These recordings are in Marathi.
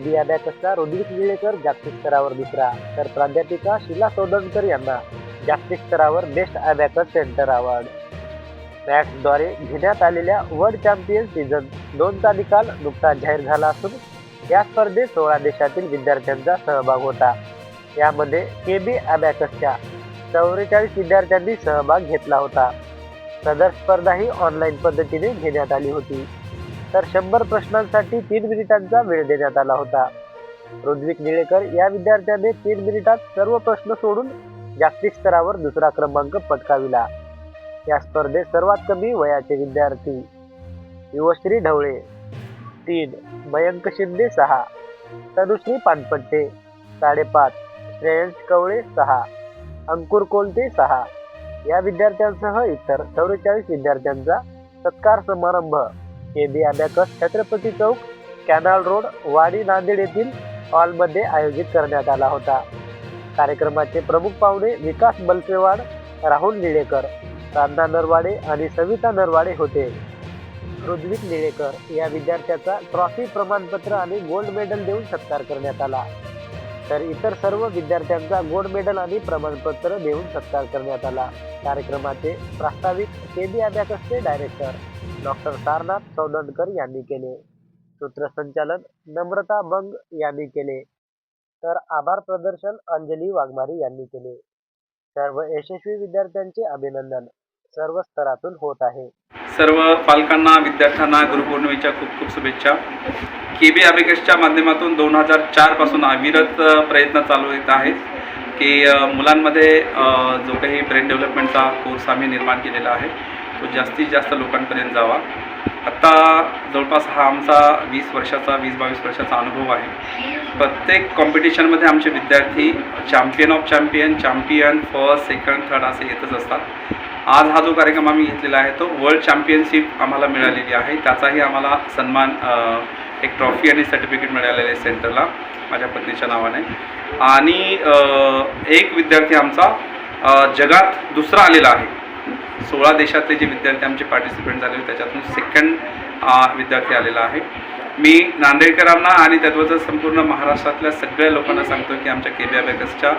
बी अबॅकसचा रुद्रिक निळेकर जागतिक स्तरावर दुसरा तर प्राध्यापिका शिला सोदनकर यांना जागतिक स्तरावर बेस्ट अबॅकस सेंटर अवॉर्ड मॅक्सद्वारे घेण्यात आलेल्या वर्ल्ड चॅम्पियन सीझन दोनचा निकाल नुकताच जाहीर झाला असून या स्पर्धेत सोळा देशातील विद्यार्थ्यांचा सहभाग होता. यामध्ये के बी अबॅकसच्या चौवेचाळीस विद्यार्थ्यांनी सहभाग घेतला होता. सदर स्पर्धा ही ऑनलाईन पद्धतीने घेण्यात आली होती. तर शंभर प्रश्नांसाठी तीन मिनिटांचा वेळ देण्यात आला होता. रुद्विक निळेकर या विद्यार्थ्याने तीन मिनिटात सर्व प्रश्न सोडून जागतिक स्तरावर दुसरा क्रमांक पटकाविला. या स्पर्धेत सर्वात कमी वयाचे विद्यार्थी युवश्री ढवळे तीन मयंक शिंदे सहा तनुश्री पानपट्टे साडेपाच श्रेयंश कवळे सहा अंकुर कोलते सहा या विद्यार्थ्यांसह इतर चौवेचाळीस विद्यार्थ्यांचा सत्कार समारंभ K B abacus Chhatrapati Chowk canal road Wadi Nanded येथील हॉलमध्ये आयोजित करण्यात आला होता. कार्यक्रमाचे प्रमुख पाहुणे विकास बलसेवाड राहुल निळेकर साधना नरवाडे आणि सविता नरवाडे होते. रुद्विक निळेकर या विद्यार्थ्याचा ट्रॉफी प्रमाणपत्र आणि गोल्ड मेडल देऊन सत्कार करण्यात आला. तर इतर सर्व विद्यार्थ्यांचा गोल्ड मेडल आणि प्रमाणपत्र देऊन सत्कार करण्यात आला. कार्यक्रमाचे प्रास्ताविक K B director doctor Sarnath Saudankar यांनी केले. सूत्रसंचालन नम्रता बंग यांनी केले. तर आभार प्रदर्शन अंजली वाघमारी यांनी केले. सर्व यशस्वी विद्यार्थ्यांचे अभिनंदन. सर्व स्तरातून होत आहे. सर्व पालकांना विद्यार्थ्यांना गुरुपौर्णिमेच्या खूप खूप शुभेच्छा. के बी अभिकेशच्या माध्यमातून दोन हजार चारपासून अविरत प्रयत्न चालू येत आहेत की मुलांमध्ये जो काही ब्रेन डेव्हलपमेंटचा कोर्स आम्ही निर्माण केलेला आहे. तो जास्तीत जास्त लोकांपर्यंत जावा. आत्ता जवळपास हा आमचा वीस वर्षाचा वीस बावीस वर्षाचा अनुभव आहे. प्रत्येक कॉम्पिटिशनमध्ये आमचे विद्यार्थी champion of champion champion first second third असे येतच असतात. आज हा जो कार्यक्रम आम्ही घेतलेला आहे तो वर्ल्ड चॅम्पियनशिप आम्हाला मिळालेली आहे. त्याचाही आम्हाला सन्मान एक ट्रॉफी आणि सर्टिफिकेट मिळालेलं आहे सेंटरला माझ्या पत्नीच्या नावाने. आणि एक विद्यार्थी आमचा जगात दुसरा आलेला आहे. सोळा देशातले जे विद्यार्थी आमचे पार्टिसिपेंट झाले त्याच्यातून सेकंड विद्यार्थी आलेला आहे. मी नांदेडकरांना आणि त्यातवरचं संपूर्ण महाराष्ट्रातल्या सगळ्या लोकांना सांगतो की आमच्या के बी अबॅकसच्या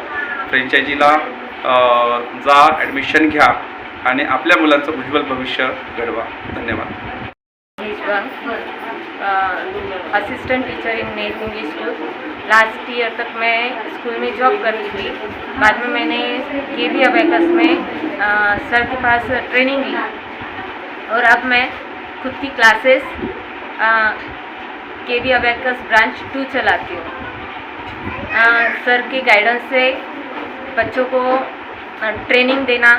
जा ॲडमिशन घ्या. आणि आपल्या मुलांचं उज्ज्वल भविष्य घडवा. धन्यवाद. Assistant teacher in Nehru English school last year तक मैं स्कूल में जॉब करती थी. बाद में मैंने के वी अबैकस में आ, सर के पास ट्रेनिंग ली. और अब मैं खुद की classes K V abacus branch too चलाती हूँ. सर के गाइडेंस से बच्चों को ट्रेनिंग देना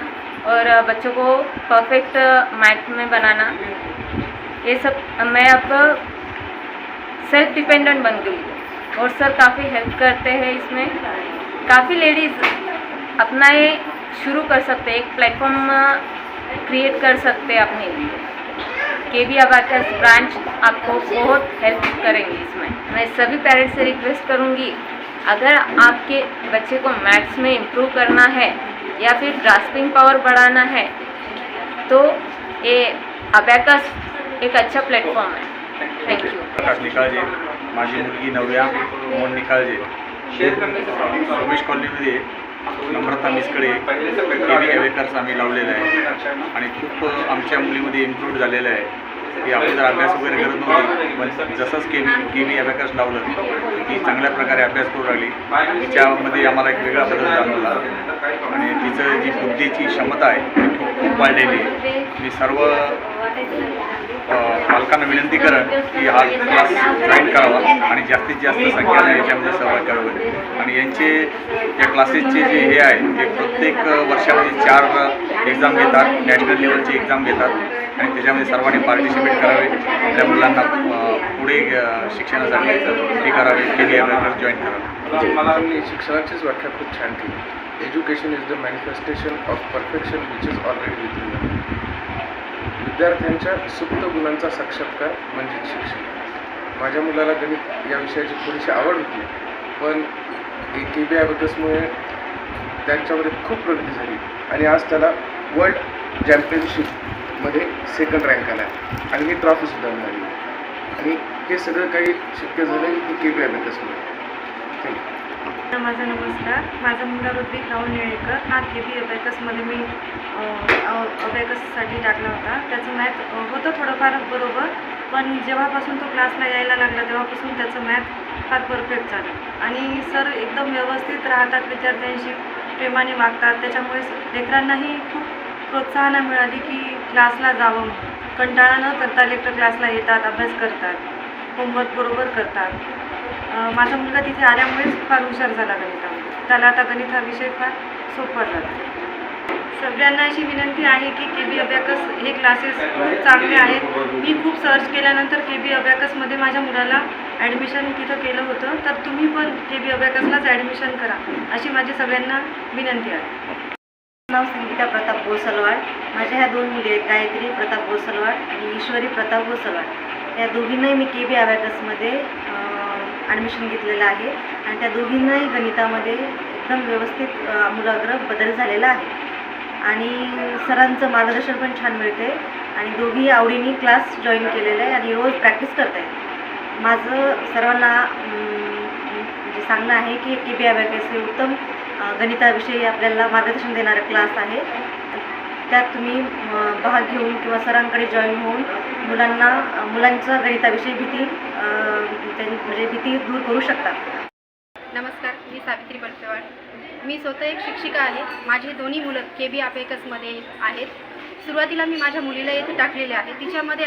और बच्चों को परफेक्ट मैथ में बनाना। ये सब मैं अब सेल्फ डिपेंडेंट बन गई और सर काफ़ी हेल्प करते हैं इसमें। काफ़ी लेडीज़ अपना ये शुरू कर सकते हैं, एक प्लेटफॉर्म क्रिएट कर सकते हैं अपने लिए। के बी अबाकस ब्रांच आपको बहुत हेल्प करेंगे इसमें। मैं सभी पेरेंट्स से रिक्वेस्ट करूँगी, अगर आपके बच्चे को मैथ्स में इम्प्रूव करना है या फिर ग्रास्पिंग पावर बढ़ाना है। तो ये अबैकस एक अच्छा प्लेटफॉर्म है। थैंक यू प्रकाश निकाळजे माझी मुलगी नव्या मोहन निकाळजे रमेश कॉलनीमध्ये नम्रता मिसकडे के व्ही एवेकर्स आम्ही लावलेलं आहे. आणि खूप आमच्या मुलीमध्ये इम्प्रूव्ह झालेलं आहे. की अगोदर अभ्यास वगैरे करत नव्हती. पण जसंच के व्ही के व्ही अभ्यास लावलं ती चांगल्या प्रकारे अभ्यास करू लागली. तिच्यामध्ये आम्हाला एक वेगळा बदल जाणवला. आणि तिचं जी बुद्धीची क्षमता आहे ती खूप खूप वाढलेली आहे. मी सर्व पालकांना विनंती करेन की हा क्लास जॉईन करावा आणि जास्तीत जास्त संख्येने याच्यामध्ये सहभाग करावं. आणि यांचे या क्लासेसचे जे हे आहे ते प्रत्येक वर्षामध्ये चार एक्झाम घेतात नॅशनल लेवलची एक्झाम घेतात. आणि त्याच्यामध्ये सर्वांनी पार्टिसिपेट करावे. आपल्या मुलांना पुढे शिक्षणासाठी हे करावे केली जॉईन करावे. मला शिक्षणाचीच व्याख्या खूप छान केली. Education is the manifestation of perfection which is already with विद्यार्थ्यांच्या सुप्त गुणांचा साक्षात्कार म्हणजे शिक्षण. माझ्या मुलाला गणित या विषयाची थोडीशी आवड होती पण के बी ॲबॅकसमुळे त्यांच्यामध्ये खूप प्रगती झाली. आणि आज त्याला वर्ल्ड चॅम्पियनशिप मध्ये सेकंड रँक आला. आणि ही ट्रॉफीसुद्धा मिळाली. आणि हे सगळं काही शक्य झालं की के पी अबॅकसमुळे थँक्यू माझा नमस्कार. माझा मुलगा ऋत्विक राहुल निळेकर. हा के बी अबॅकसमध्ये मी अबॅकससाठी टाकला होता. त्याचं मॅथ होतं थोडंफार बरोबर पण जेव्हापासून तो क्लासला यायला लागला तेव्हापासून त्याचं मॅथ फार परफेक्ट झालं. आणि सर एकदम व्यवस्थित राहतात विद्यार्थ्यांशी प्रेमाने वागतात. त्याच्यामुळे लेकरांनाही खूप प्रोत्साहना मिळाली की क्लासला जावं. कंटाळा न करता लेकरं क्लासला येतात अभ्यास करतात होमवर्क बरोबर करतात. माझा मुलगा तिथे आल्यामुळेच फार हुशार झाला गणितामध्ये त्याला आता गणित हा विषय फार सोपा झाला. सगळ्यांना अशी विनंती आहे की के बी अबॅकस हे क्लासेस खूप चांगले आहेत. मी खूप सर्च केल्यानंतर के बी अबॅकसमध्ये माझ्या मुलाला ॲडमिशन तिथं केलं होतं. तर तुम्ही पण के बी अबॅकसलाच ॲडमिशन करा. अशी माझी सगळ्यांना विनंती आहे. नाव संगीता प्रताप गोसलवाड. माझ्या ह्या दोन मुली आहेत गायत्री प्रताप गोसलवाड आणि ईश्वरी प्रताप गोसलवाड. या दोघींनाही मी के बी अवॅकसमध्ये ॲडमिशन घेतलेलं आहे. आणि त्या दोघींनाही गणितामध्ये एकदम व्यवस्थित आमूलाग्र बदल झालेला आहे. आणि सरांचं मार्गदर्शन पण छान मिळते आणि दोघी आवडीने क्लास जॉईन केलेला आहे आणि रोज प्रॅक्टिस करत आहेत माझं सर्वांना म्हणजे सांगणं आहे की के बी अवॅकस हे उत्तम गणिताविषयी आपल्याला मार्गदर्शन देणारा क्लास आहे. त्यात तुम्ही भाग घेऊन किंवा सरांकडे जॉईन होऊन मुलांना मुलांचा मुलांचं गणिताविषयी भीती त्यां- म्हणजे भीती दूर करू शकता. नमस्कार मी सावित्री बडपेवाड मी स्वतः एक शिक्षिका आहे. माझी दोन्ही मुलं के बी आपेकसमध्ये आहेत. सुरुवातीला मी माझ्या मुलीला येथे टाकलेले आहे. तिच्यामध्ये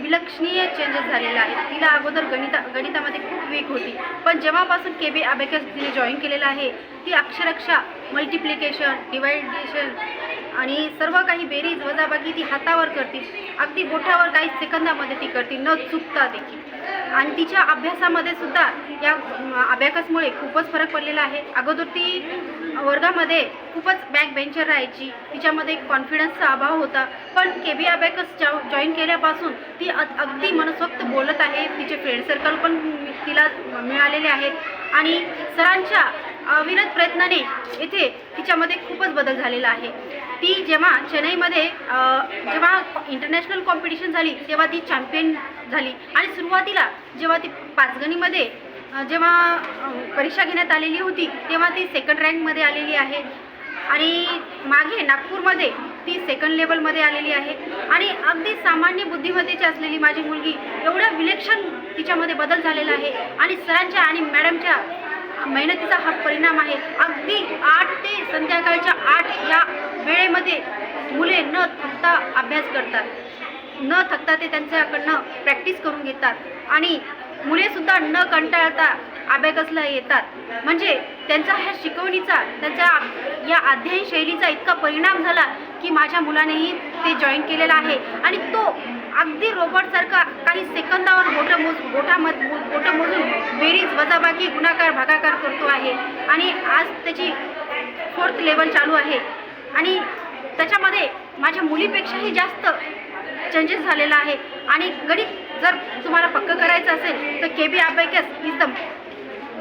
विलक्षणीय चेंजेस झालेला आहे तिला अगोदर गणिता गणितामध्ये खूप वीक होती. पण जेव्हापासून के बी अबेकस तिने जॉईन केलेलं आहे ती अक्षरक्षा मल्टिप्लिकेशन डिवायडेशन आणि सर्व काही बेरीज वजाबाकी ती हातावर करते. अगदी बोठावर काही सेकंदामध्ये ती करते न चुकता देखील. आणि तिच्या अभ्यासामध्ये सुद्धा या अभ्याकसमुळे खूपच फरक पडलेला आहे. अगोदर ती वर्गामध्ये खूपच बॅक बेंचर राहायची. तिच्यामध्ये एक कॉन्फिडन्सचा अभाव होता. पण के बी अबॅकस जॉईन केल्यापासून ती अगदी मनसोक्त बोलत आहे. तिचे फ्रेंड सर्कल पण तिला मिळालेले आहेत. आणि सरांच्या अविरत प्रयत्नाने येथे तिच्यामध्ये खूपच बदल झालेला आहे. ती जेव्हा चेन्नईमध्ये जेव्हा इंटरनॅशनल कॉम्पिटिशन झाली तेव्हा ती चॅम्पियन झाली. आणि सुरुवातीला जेव्हा ती पाचगणीमध्ये जेव्हा परीक्षा घेण्यात आलेली होती तेव्हा ती सेकंड रँकमध्ये आलेली आहे. आणि मागे नागपूरमध्ये ती सेकंड लेवलमध्ये आलेली आहे. आणि अगदी सामान्य बुद्धिमत्तेची असलेली माझी मुलगी एवढ्या विलक्षण तिच्यामध्ये बदल झालेला आहे. आणि सरांच्या आणि मॅडमच्या मेहनतीचा हा परिणाम आहे. अगदी आठ ते संध्याकाळच्या आठ या वेळेमध्ये मुले न थकता अभ्यास करतात. न थकता ते त्यांच्याकडनं प्रॅक्टिस करून घेतात. आणि मुलेसुद्धा न कंटाळता अभ्यागसला येतात. म्हणजे त्यांचा ह्या शिकवणीचा त्यांच्या या अध्ययन शैलीचा इतका परिणाम झाला की माझ्या मुलानेही ते जॉईन केलेलं आहे. आणि तो अगदी रोबोटसारखा काही सेकंदावर बोटं मोज बोटामध बोटं मोजून बेरीज वजाबाकी गुणाकार भागाकार करतो आहे. आणि आज त्याची फोर्थ लेवल चालू आहे. आणि त्याच्यामध्ये माझ्या मुलीपेक्षाही जास्त चेंजेस झालेला आहे. आणि गणित जर तुम्हाला पक्कं करायचं असेल तर के बी अभ्यास is the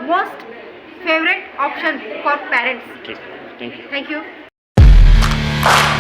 most favorite option for parents. Okay. Thank you. Thank you.